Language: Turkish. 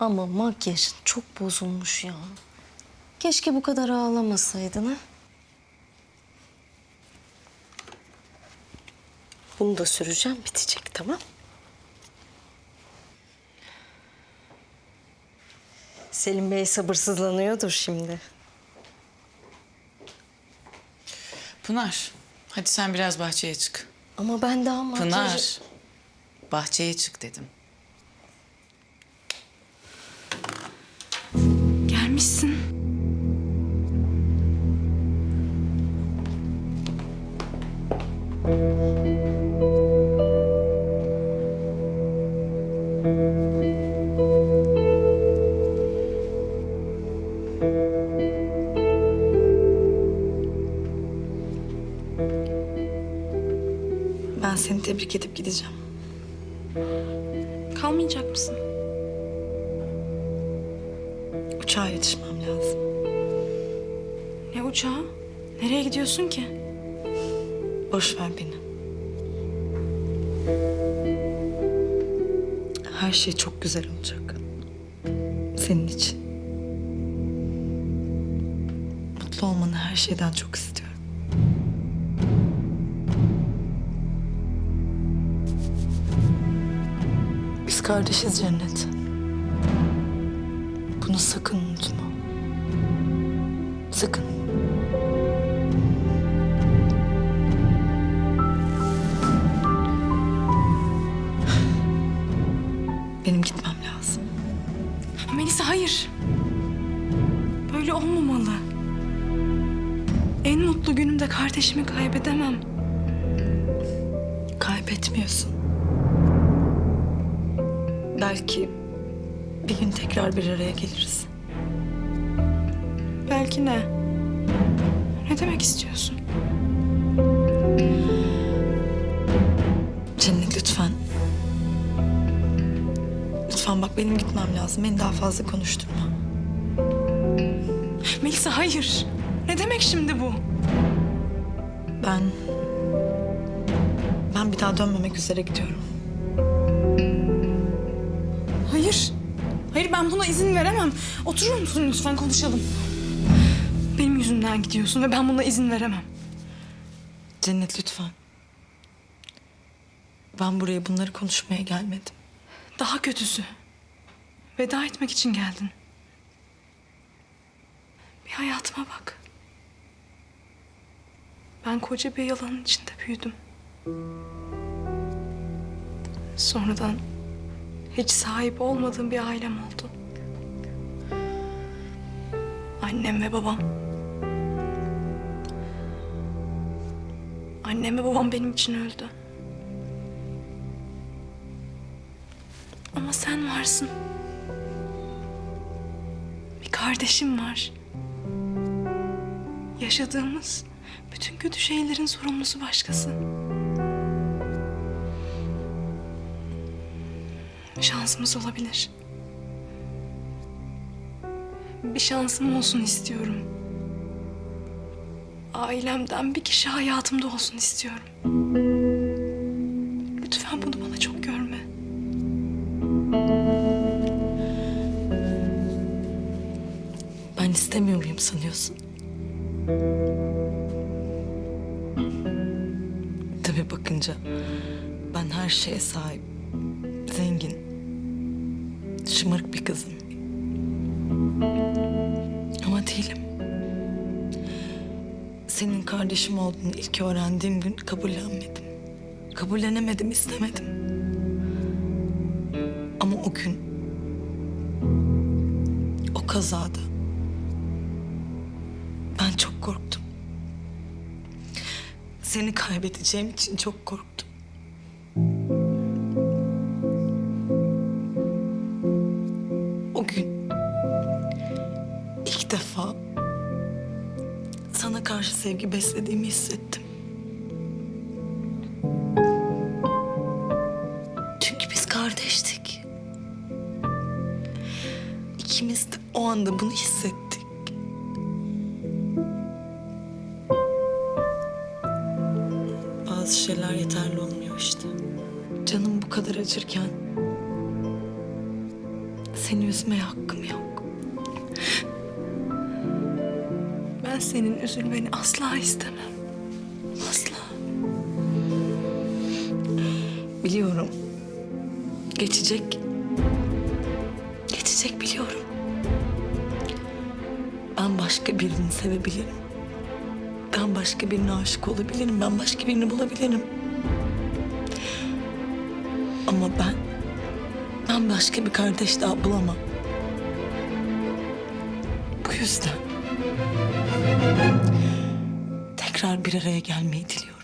Ama makyajın çok bozulmuş ya. Keşke bu kadar ağlamasaydın ha. Bunu da süreceğim bitecek tamam. Selim Bey sabırsızlanıyordur şimdi. Pınar, hadi sen biraz bahçeye çık. Ama ben daha makyajı... Pınar, bahçeye çık dedim. Tebrik edip gideceğim. Kalmayacak mısın? Uçağa yetişmem lazım. Ne uçağı? Nereye gidiyorsun ki? Boş ver beni. Her şey çok güzel olacak. Senin için. Mutlu olmanı her şeyden çok istiyorum. Kardeşiz Cennet. Bunu sakın unutma. Sakın. Benim gitmem lazım. Melisa hayır. Böyle olmamalı. En mutlu günümde kardeşimi kaybedemem. Kaybetmiyorsun. Belki bir gün tekrar bir araya geliriz. Belki ne? Ne demek istiyorsun? Cennet lütfen. Lütfen bak benim gitmem lazım. Beni daha fazla konuşturma. Melisa hayır. Ne demek şimdi bu? Ben... Ben bir daha dönmemek üzere gidiyorum. Hayır. Hayır ben buna izin veremem. Oturur musun lütfen konuşalım. Benim yüzümden gidiyorsun ve ben buna izin veremem. Cennet lütfen. Ben buraya bunları konuşmaya gelmedim. Daha kötüsü. Veda etmek için geldin. Bir hayatıma bak. Ben koca bir yalanın içinde büyüdüm. Sonradan hiç sahip olmadığım bir ailem oldu. Annem ve babam. Annem ve babam benim için öldü. Ama sen varsın. Bir kardeşim var. Yaşadığımız bütün kötü şeylerin sorumlusu başkası. Şansımız olabilir. Bir şansım olsun istiyorum. Ailemden bir kişi hayatımda olsun istiyorum. Lütfen bunu bana çok görme. Ben istemiyor muyum sanıyorsun? Tabii bakınca ben her şeye sahip, şımarık bir kızım. Ama değilim. Senin kardeşim olduğunu ilk öğrendiğim gün kabullenmedim. Kabullenemedim, istemedim. Ama o gün, o kazada ben çok korktum. Seni kaybedeceğim için çok korktum. Sevgi beslediğimi hissettim. Çünkü biz kardeştik. İkimiz de o anda bunu hissettik. Bazı şeyler yeterli olmuyor işte. Canım bu kadar acırken Seni üzmeye hakkım yok. Ben senin üzülmeni asla istemem. Asla. Biliyorum. Geçecek. Geçecek biliyorum. Ben başka birini sevebilirim. Ben başka birine aşık olabilirim. Ben başka birini bulabilirim. Ama ben... Ben başka bir kardeş daha bulamam. Bu yüzden... Tekrar bir araya gelmeyi diliyorum.